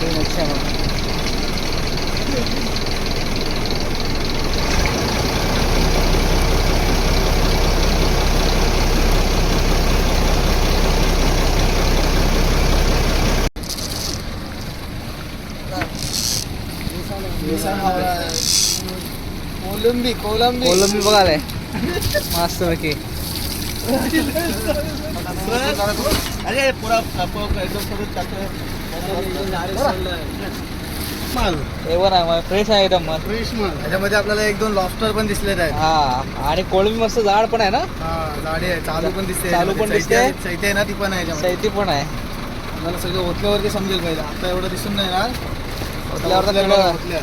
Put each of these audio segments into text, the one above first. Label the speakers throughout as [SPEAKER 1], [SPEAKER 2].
[SPEAKER 1] तीन अच्छा मग
[SPEAKER 2] कोलंबी कोलंबी
[SPEAKER 1] कोलंबी बघायला मस्त पैकी
[SPEAKER 2] अरे पुरा एकदम माल.
[SPEAKER 1] हे पण आहे फ्रेश आहे एकदम
[SPEAKER 2] फ्रेश माल. त्याच्यामध्ये आपल्याला एक दोन लॉबस्टर पण दिसलेत आहेत.
[SPEAKER 1] हा आणि कोळंबी मस्त जाड पण आहे ना?
[SPEAKER 2] हा आहे. चालू पण दिसते.
[SPEAKER 1] चालू पण. दिसते.
[SPEAKER 2] चैती आहे- ना ती पण आहे याच्यामध्ये.
[SPEAKER 1] शैती पण आहे.
[SPEAKER 2] आपल्याला सगळं ओतल्यावरती समजेल पाहिजे आता एवढं दिसून नाही ना
[SPEAKER 1] ओतल्यावर तर
[SPEAKER 2] ओतल्या-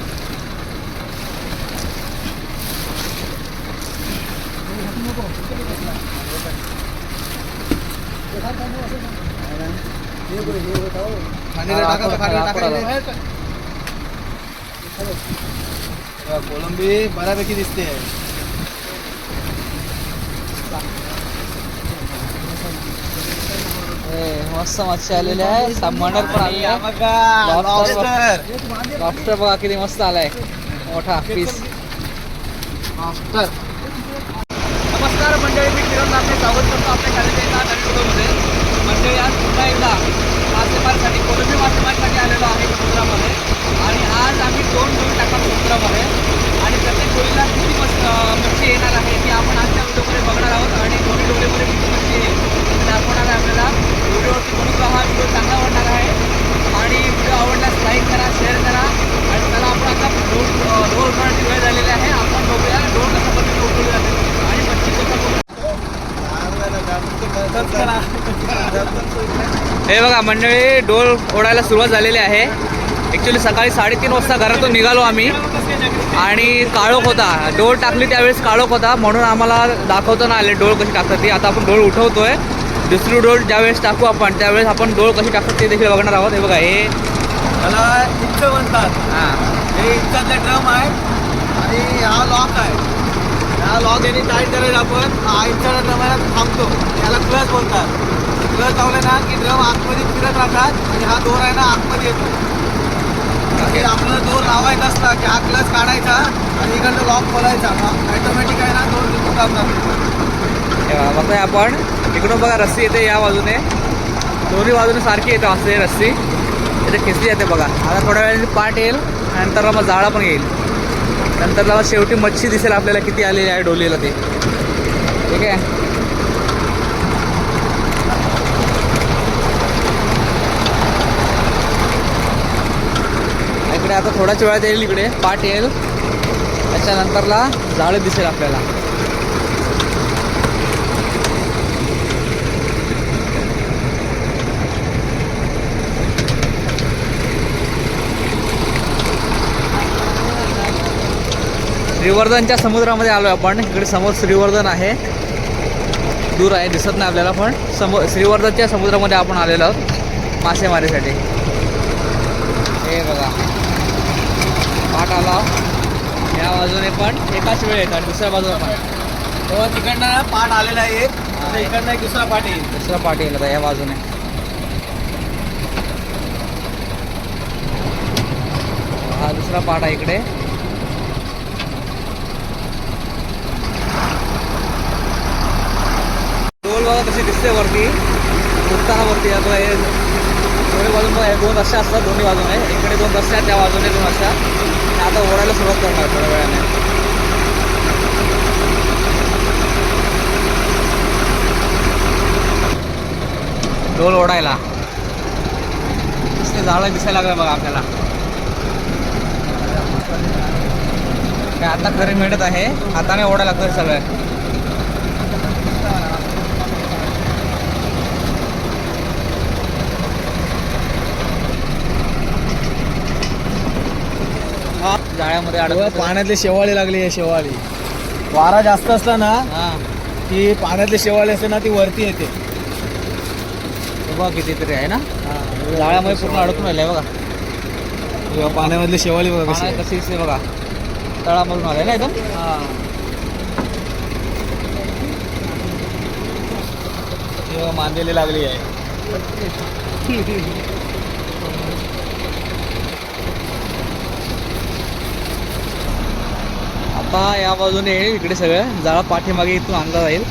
[SPEAKER 1] हा,
[SPEAKER 2] कोलंबी बऱ्यापैकी दिसते.
[SPEAKER 1] हे, मस्त मच्छी आलेली आहे. सामान्यात पण आलेली आहे.
[SPEAKER 2] लॉबस्टर
[SPEAKER 1] बघा किती मस्त आलाय. मोठा पीस
[SPEAKER 2] लॉबस्टर
[SPEAKER 1] नमस्कार मंडळी मी किरण नागणे स्वागत करतो आपल्या शाळेच्या एका नवीन व्हिडिओमध्ये मंडळी आज पुन्हा एकदा मासेमारीसाठी कोलंबी मासेमारीसाठी आलेलो आहे समुद्रामध्ये. आणि आज आम्ही दोन डोळी टाकणार समुद्रामध्ये. आणि प्रत्येक डोळीला किती मस् मच्छी येणार आहे ती आपण आजच्या व्हिडिओमध्ये बघणार आहोत. आणि दोन्ही डोळीमध्ये किती मच्छी येईल ते दाखवणार आहे आपल्याला. व्हिडिओवरती म्हणून हा व्हिडिओ चांगला वाटणार आहे आणि व्हिडिओ आवडल्यास लाईक करा शेअर करा आणि त्याला आपण आता डोल डोल करण्याची वेळ झालेली आहे आपण बघूया डोल कशा पद्धतीने उठवली जाते आणि मच्छी कशा हे बघा मंडळी डोल ओढायला सुरुवात झालेली आहे. ॲक्च्युली सकाळी साडेतीन वाजता घरातून निघालो आम्ही. आणि काळोख होता. डोळ टाकली त्यावेळेस काळोख होता. म्हणून आम्हाला दाखवता नाही आले डोळ कशी टाकतात ती. आता आपण डोळ उठवतोय. दुसरी डोळ ज्यावेळेस टाकू आपण त्यावेळेस आपण डोळ कशी टाकतात ते देखील बघणार आहोत. हे बघा हे.
[SPEAKER 2] त्याला इंच म्हणतात.
[SPEAKER 1] हां.
[SPEAKER 2] हे इंचाचा ड्रम आहे आणि हा लॉक आहे. हा लॉक यांनी टाईट करायला आपण हा इंचाचा ड्रम आहे ना, थांबतो. याला क्लच बोलतात. ड्रम लावले ना की ड्रम आतमध्ये फिरत राहतात आणि हा दोर आहे ना आतमध्ये येतो. हे आपल्याला दोर लावायचा असता की हा क्लच काढायचा आणि इकडनं लॉक खोलायचा ऑटोमॅटिक आहे ना दोर तिथून काम
[SPEAKER 1] बघतोय आपण. इकडून बघा रस्सी येते या बाजूने. दोन्ही बाजूने सारखी येते असते रस्सी. इथे खेचली जाते बघा. आता थोड्या वेळाने पाठ येईल नंतर मग जाळा पण येईल. नंतर शेवटी मच्छी दिसेल आपल्याला किती आलेली आहे डोलीला ते. ठीक आहे? इकडे आता थोड्याच वेळात येईल इकडे. पाठ येईल. त्याच्यानंतरला जाळं दिसेल आपल्याला. श्रीवर्धनच्या समुद्रामध्ये आलो आपण. इकडे समोर श्रीवर्धन आहे. दूर आहे दिसत नाही आपल्याला पण. समो श्रीवर्धनच्या समुद्रामध्ये आपण आलेलो आहोत. मासेमारीसाठी. हे बघा. घाट आला. या बाजूने पण एकाच वेळ येतात दुसऱ्या बाजूला पण.
[SPEAKER 2] तेव्हा तिकडनं ना पाठ आलेला आहे आता इकडनं एक दुसरा पाठ येईल.
[SPEAKER 1] दुसरा पाठ येईल आता या बाजूने. हा दुसरा पाठ आहे इकडे. डोल बघा कशी दिसते वरती. उठताना वरती आता हे दोन्ही बाजून हे दोन रस्ते असतात दोन्ही बाजूने. इकडे दोन रस्ते आहेत त्या बाजूने दोन रस्त्या आता ओढायला सुरुवात करणार थोड्या वेळाने. डोल ओढायला. झाडं जाळं दिसायला लागलं बघा आपल्याला. काय आता खरी मिळत आहे. हाताने ओढायला लागतं सगळं. जाळ्यामध्ये अडकत
[SPEAKER 2] पाण्यातली शेवाळी लागली आहे शेवाळी. वारा जास्त असला ना की पाण्यातली शेवाळी असते ना ती वरती येते.
[SPEAKER 1] बघा कितीतरी आहे ना. जाळ्यामध्ये पूर्ण अडकून राहिले बघा.
[SPEAKER 2] पाण्यामधली शेवाळी बघा कशी
[SPEAKER 1] दिसते बघा. तळामधून आले ना एकदम.
[SPEAKER 2] मांदेली लागली आहे.
[SPEAKER 1] आता या बाजूने इकडे सगळं जाळा पाठीमागे इथून आणला जाईल.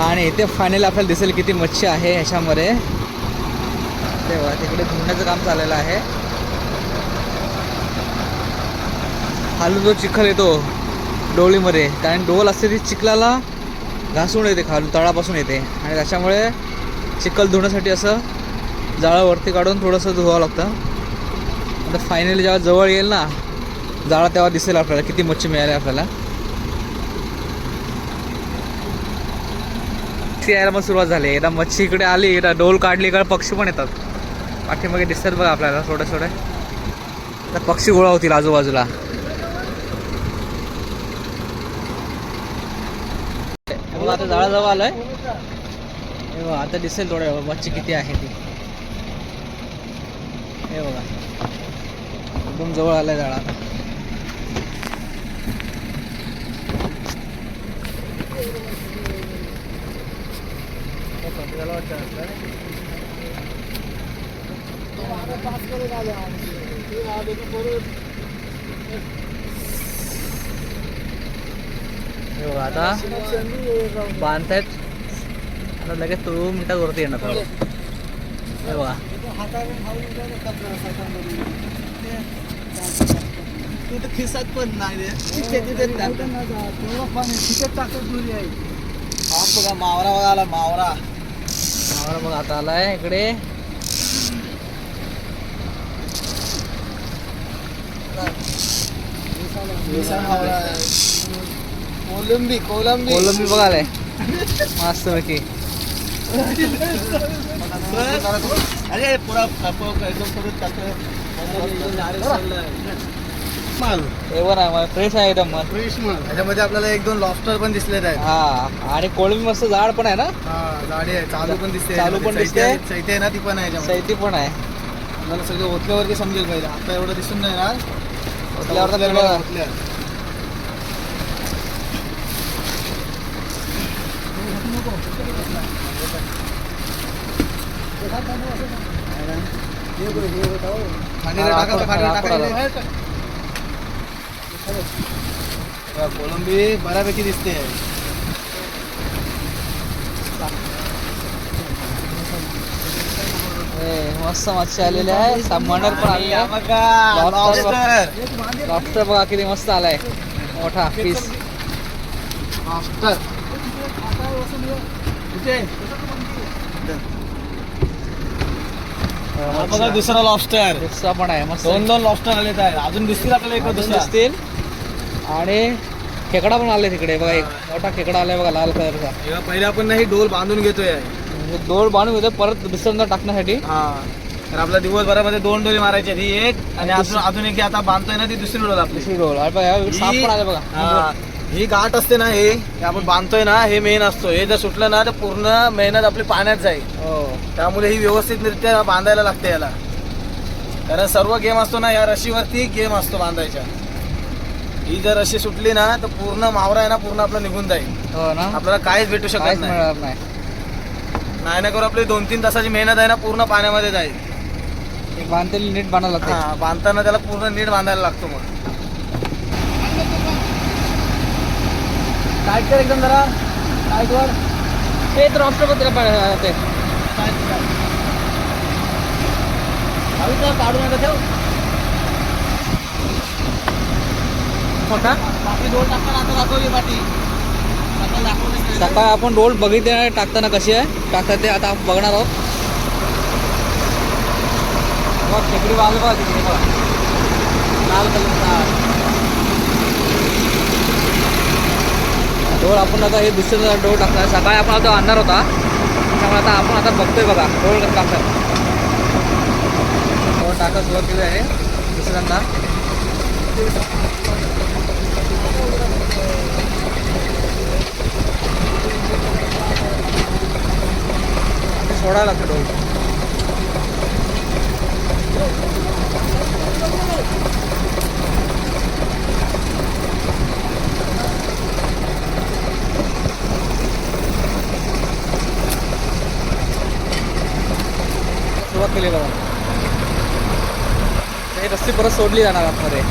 [SPEAKER 1] आणि इथे फायनल आपल्याला दिसेल किती मच्छी आहे ह्याच्यामध्ये. तेव्हा तिकडे धुण्याचं काम चाललेलं आहे. खालून जो चिखल येतो डोळीमध्ये कारण डोल असते ती चिखलाला घासून येते खालून तळापासून येते. आणि त्याच्यामुळे चिखल धुण्यासाठी असं जाळं वरती काढून थोडंसं धुवावं लागतं. आता फायनली जेव्हा जवळ येईल ना जाळा तेव्हा दिसेल आपल्याला. किती मच्छी मिळाली आपल्याला. ती यायला मग सुरुवात झाली. एकदा मच्छी इकडे आली एकदा डोल काढली का पक्षी पण येतात. पाठीमागे दिसतात बघा आपल्याला थोडे थोडे. आता पक्षी गोळा होतील आजूबाजूला. आता जाळाजवळ आलोय. हे बघा आता दिसेल थोड्या मच्छी किती आहे ती. हे बघा. एकदम जवळ आलाय जाळा. आता आता बांधतायत. आता लगेच तो मिनिटात वरती येणार हे बघा.
[SPEAKER 2] खिसात पण नाही तिथे तिथे बघा मावरा बघा आला मावरा.
[SPEAKER 1] मग आता आलाय इकडे
[SPEAKER 2] कोलंबी कोलंबी
[SPEAKER 1] कोलंबी बघा आलाय मस्त पैकी
[SPEAKER 2] अरे पुरा माल.
[SPEAKER 1] हे बरं आहे फ्रेश आहे एकदम मस्त
[SPEAKER 2] फ्रेश माल. त्याच्यामध्ये आपल्याला एक दोन लॉबस्टर पण दिसले आहेत.
[SPEAKER 1] हा आणि कोळंबी मस्त जाड पण आहे ना?
[SPEAKER 2] हा आहे. चालू पण दिसते.
[SPEAKER 1] चालू पण. दिसते.
[SPEAKER 2] सैती आहे- ना ती पण आहे.
[SPEAKER 1] सैती पण आहे.
[SPEAKER 2] आपल्याला सगळं ओतल्यावरती समजेल पाहिजे आता एवढं दिसून नाही ना
[SPEAKER 1] ओतल्यावर तर
[SPEAKER 2] ओतल्यावर
[SPEAKER 1] कळलं.
[SPEAKER 2] ओतल्यावर. खाडीला
[SPEAKER 1] हा,
[SPEAKER 2] टाका, खाडीला
[SPEAKER 1] हा,
[SPEAKER 2] टाका.
[SPEAKER 1] हा.
[SPEAKER 2] बघा, कोलंबी बऱ्यापैकी दिसते.
[SPEAKER 1] हे, मस्त मच्छी आलेली आहे. सामान्यर पण आलेली आहे lobster. लॉबस्टर बघा. किती मस्त आलाय. मोठा पीस
[SPEAKER 2] बघा दुसरा लॉबस्टर
[SPEAKER 1] दुसरा पण आहे मस्त.
[SPEAKER 2] दोन दोन लॉबस्टर आले आहेत अजून दिसतील आपल्याला एक
[SPEAKER 1] दिसतील? आणि खेकडा पण आले तिकडे बघा एक मोठा खेकडा आलाय बघा लाल कलरचा.
[SPEAKER 2] तेव्हा पहिले आपण ना ही डोल बांधून घेतोय.
[SPEAKER 1] दोन बांधून घेतो परत दुसऱ्यांदा टाकण्यासाठी.
[SPEAKER 2] हा. तर आपल्या दिवसभरामध्ये दोन डोली मारायची. ही एक आणि अजून अजून एक आता बांधतोय ना ती दुसरी डोल आपली.
[SPEAKER 1] दुसरी अरे बघा साप पण आले बघा.
[SPEAKER 2] हा, ही गाठ असते ना हे हे आपण बांधतोय ना हे मेन असतो. हे जर सुटलं ना तर पूर्ण मेहनत आपली पाण्यात जाईल.
[SPEAKER 1] हो.
[SPEAKER 2] त्यामुळे ही व्यवस्थितरित्या बांधायला लागते याला. कारण सर्व गेम असतो ना या रशीवरती गेम असतो बांधायच्या ही जर रशी सुटली ना तर पूर्ण मावरा आहे ना पूर्ण आपला निघून जाईल.
[SPEAKER 1] हो ना.
[SPEAKER 2] आपल्याला काहीच भेटू शकत
[SPEAKER 1] काहीच
[SPEAKER 2] नाही.
[SPEAKER 1] मिळणार नाही.
[SPEAKER 2] नाही ना करून आपली दोन तीन तासाची मेहनत आहे ना पूर्ण पाण्यामध्ये जाईल.
[SPEAKER 1] एक नीट बांधावं लागते.
[SPEAKER 2] हा बांधताना त्याला पूर्ण नीट बांधायला लागतो मग.
[SPEAKER 1] टाईट कर एकदम जरा. टाईट वर. ते तर ऑप्शन पाहिजे ते.
[SPEAKER 2] काढून नका ठेव. पाठी सकाळी
[SPEAKER 1] आपण रोल बघितले टाकताना कशी आहे? टाकतात ते आता बघणार आहोत. बघ खेकडी वाल बघा तिकडे बघा. लाल कलरचा डोळ आपण आता हे दुसऱ्या डोळ टाकणार. सकाळी आपण आता आणणार होता. त्यामुळे आता आपण आता बघतोय बघा. डोळ टाकतात डोळ टाकायला सुरुवात केली आहे. दुसऱ्यांदा. सोडा लागतो डोल सुरुवात केली बघा ते रस्ती परत सोडली जाणार आतमध्ये.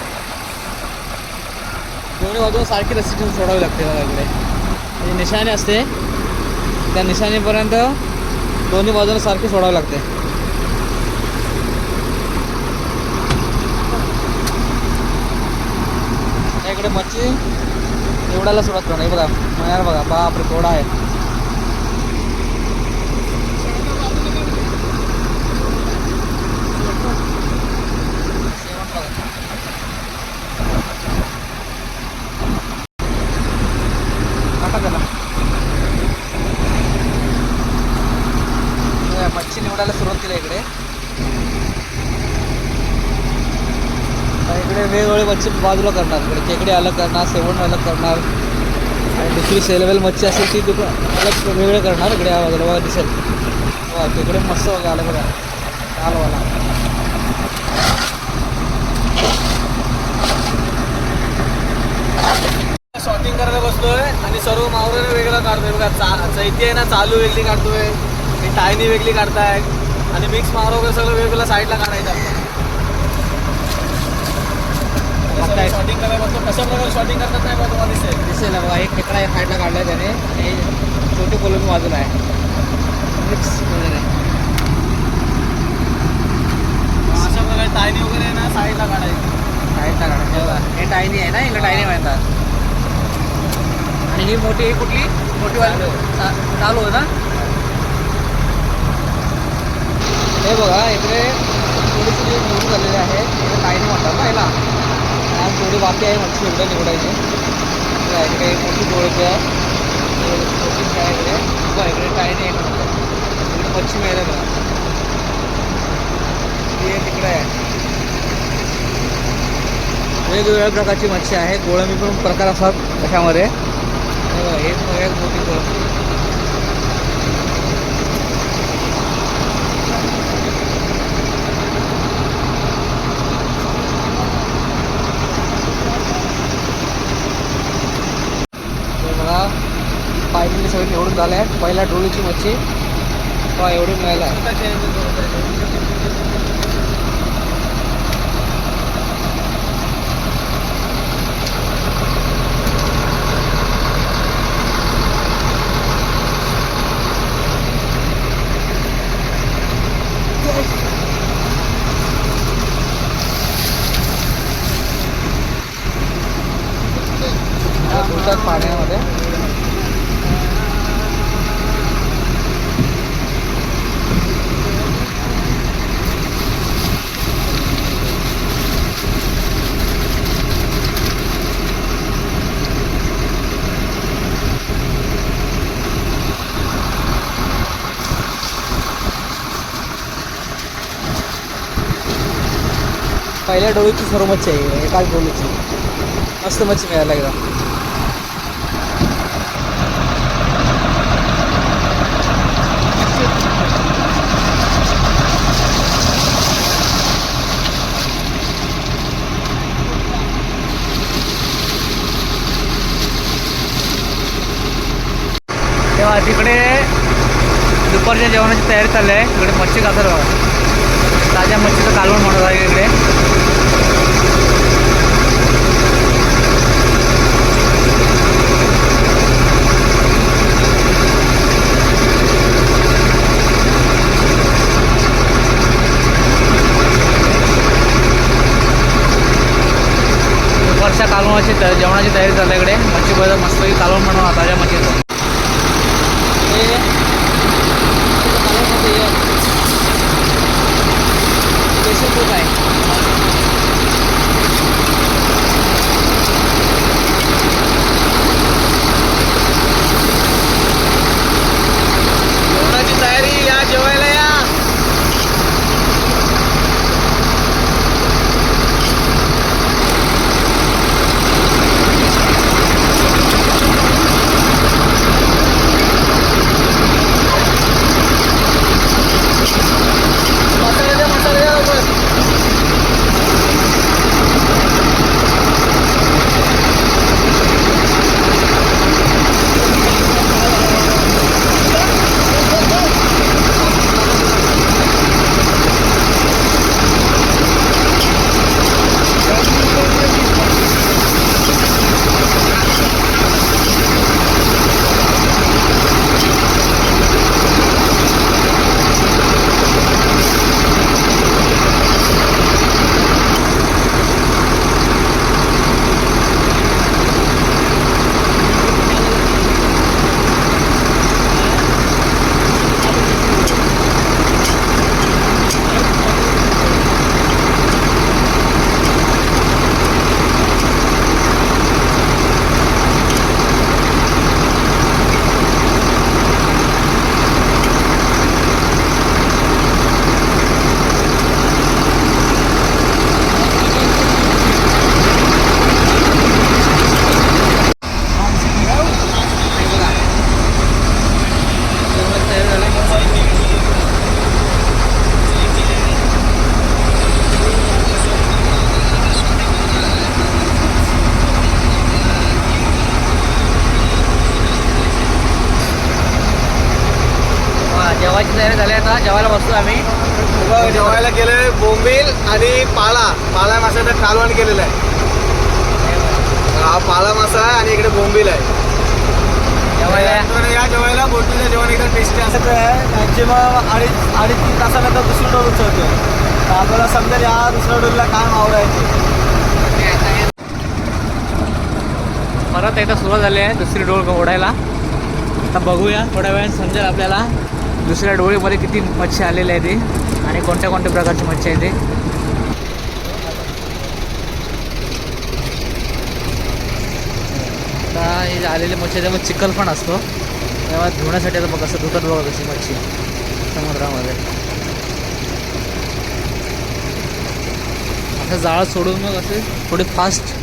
[SPEAKER 1] दोन्ही बाजूला सारखी रस्सी सोडावी लागते बघा इकडे. म्हणजे निशाणी असते. त्या निशाणीपर्यंत दोन्ही बाजूला सारखी सोडावी लागते. इकडे मच्छी एवढ्याला सुरुवात करणार बघा बघा. बापरे थोडा आहे शेवट बघा. टाका त्याला हे मच्छी निवडायला सुरुवात केली इकडे आता इकडे मच्छी बाजूला करणार इकडे खेकडे अलग करणार सेवण अलग करणार आणि दुसरी सेलेबल मच्छी असेल ती दुक अलग वेगळे करणार इकडे या बाजूला बघा दिसेल. बघा तिकडे मस्त बघा आलं बघा. कालवाला
[SPEAKER 2] शॉपिंग करायला बसलोय आणि सर्व मावराने वेगळं काढतोय बघा. चा चैती आहे ना चालू वेगळी काढतोय टायनी वेगळी काढताय आणि मिक्स मावरा वगैरे सगळं वेगवेगळ्या साईडला काढायचं
[SPEAKER 1] मग काय?
[SPEAKER 2] शॉटिंग करायला बसलो कशा प्रकारे शॉटिंग करतात नाही बघा तुम्हाला दिसेल
[SPEAKER 1] दिसेल बघा एक खेकडा एक साईडला काढला त्याने. आणि छोटी कोलमी बाजूला आहे. मिक्स वगैरे.
[SPEAKER 2] अशा प्रकारे टायनी वगैरे ना साईडला काढायची.
[SPEAKER 1] साईडला काढा. हे बघा हे टायनी आहे ना हिला टायनी म्हणतात. आणि ही मोठी ही कुठली? मोठी वाली. चा- चालू आहे ना? हे बघा इकडे थोडीशी निवडून झालेली आहे इकडे टायनी म्हणतात ना हिला आज थोडी बाकी आहे मच्छी इकडे निवडायची. इकडे एक मोठी डोळकी आहे इकडे छोटीशी इकडे बघा इकडे टायनी आहे म्हणतात इकडे मच्छी मिळायला बघा. ती तिकडे आहे. वेगवेगळ्या प्रकारची मच्छी आहे. गोळंबी पण प्रकार असतात त्याच्यामध्ये हे बघा, एक सगळ्यात मोठी गोळंबी हे बघा पाहिलेली झाला आहे. पहिल्या डोळीची मच्छी. बघा एवढी मिळायला आहे. पाण्यामध्ये. पहिल्या डोळीची सर्व मच्छी आहे एकाच डोळीची. मस्त मच्छी मिळायला एकदा तेव्हा तिकडे दुपारच्या जेवणाची तयारी चालली आहे. तिकडे मच्छी खातात बघा. ताज्या मच्छीचं कालवण म्हणत आहे इकडे. दुपारच्या कालवणाची त- जेवणाची तयारी चालली इकडे. मच्छी बरं मस्तपैकी कालवण म्हणून ताज्या मच्छीचं. हे कालवणमध्ये हे स्पेशल
[SPEAKER 2] इकडे बोंबील आहे. या जेवायला बोटीचं जेवण एकदम टेस्टी असं आहे? मॅक्झिमम अडीच अडीच तीन तासानंतर दुसरी डोल उचलतो तर आपल्याला समजेल या दुसऱ्या डोलला काय
[SPEAKER 1] परत एकदा सुरुवात झाली आहे दुसरी डोळ ओढायला. आता बघूया थोड्या वेळाने समजेल आपल्याला. दुसऱ्या डोळीमध्ये किती मच्छी आलेली आहे ती आणि कोणत्या कोणत्या प्रकारची मच्छी आहे ती आता हे जे आलेली मच्छी आहे त्यामध्ये चिखल पण असतो. तेव्हा धुण्यासाठी आता बघा असं धुतात बघा कशी मच्छी. समुद्रामध्ये. असं जाळं सोडून मग असे थोडी फास्ट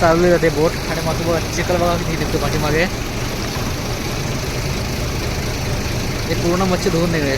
[SPEAKER 1] चालली जाते बोट. आणि मग बघा चिखल बघा किती निघतो पाठीमागे. हे पूर्ण मच्छी धुवून निघळे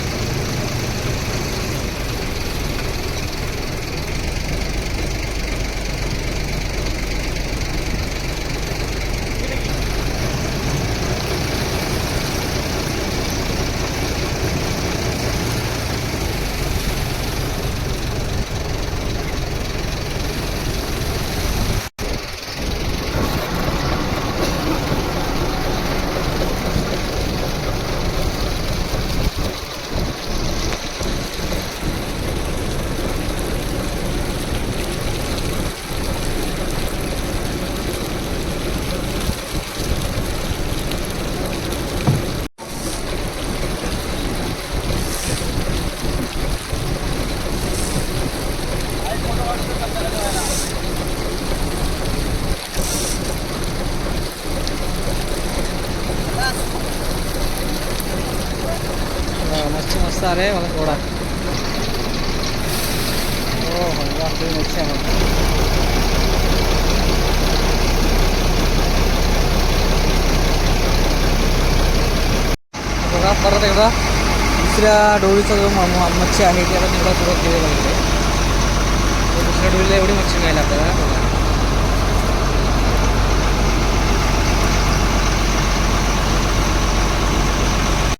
[SPEAKER 1] मच्छी मस्त आले बघा थोडा हो हो वाकडी मच्छी आहे बघा. बघा परत एकदा दुसऱ्या डोळीचा जो म- म- मच्छी आहे त्याला निघा सुरुवात केली पाहिजे दुसऱ्या डोळीला एवढी मच्छी घ्यायला आपल्याला बघा